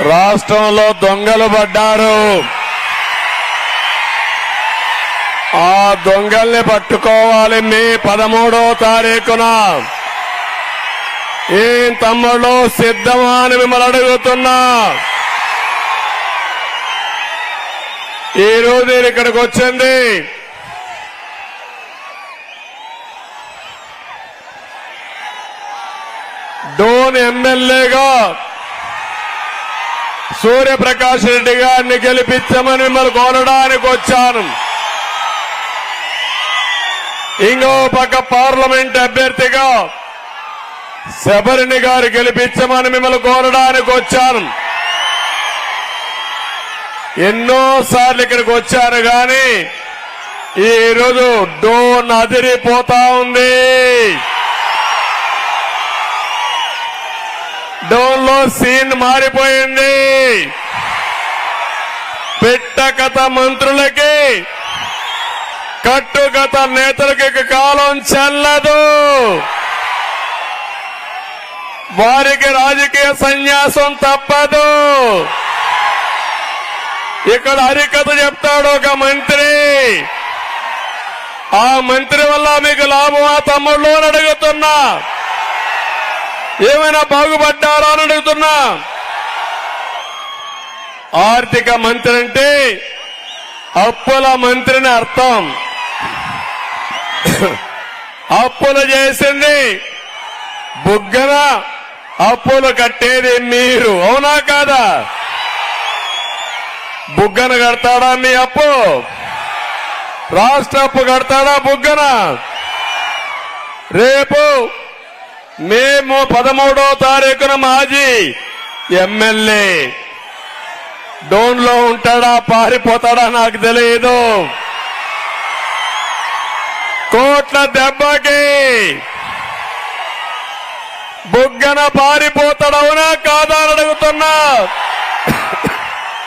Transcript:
రాష్ట్రంలో దొంగలు పడ్డారు. ఆ దొంగల్ని పట్టుకోవాలి మే పదమూడో తారీఖున. ఏం తమ్ముళ్ళు సిద్ధమా అని మిమ్మల్ని అడుగుతున్నా. ఈ రోజు నేను ఇక్కడికి వచ్చింది. డోన్ ఎమ్మెల్యేగా సూర్యప్రకాష్ రెడ్డి గారిని గెలిపించమని మిమ్మల్ని కోరడానికి వచ్చాను. ఇంకో పక్క పార్లమెంట్ అభ్యర్థిగా శబరిని గారు గెలిపించమని మిమ్మల్ని కోరడానికి వచ్చాను. ఎన్నో సార్లు ఇక్కడికి వచ్చారు కానీ ఈ రోజు డోన్ అదిరిపోతా ఉంది. డోన్లో సీన్ మారిపోయింది. పెట్టకథ మంత్రులకి కట్టుగత నేతలకి కాలం చెల్లదు. వారికి రాజకీయ సన్యాసం తప్పదు. ఇక్కడ హరికథ చెప్తాడు ఒక మంత్రి. ఆ మంత్రి వల్ల మీకు లాభమా తమ్ముళ్ళు అని అడుగుతున్నా. ఏమైనా బాగుపడ్డారా అని అడుగుతున్నా. ఆర్థిక మంత్రి అంటే అప్పుల మంత్రిని అర్థం. అప్పులు చేసింది బుగ్గన అప్పులు కట్టేది మీరు అవునా కాదా? బుగ్గన కడతాడా మీ అప్పు? రాష్ట్ర అప్పు కడతాడా బుగ్గన? రేపు మేము పదమూడో తారీఖున మాజీ ఎమ్మెల్యే. డోన్లో ఉంటాడా పారిపోతాడా నాకు తెలియదు. కోట్ల దెబ్బకి బుగ్గన పారిపోతాడో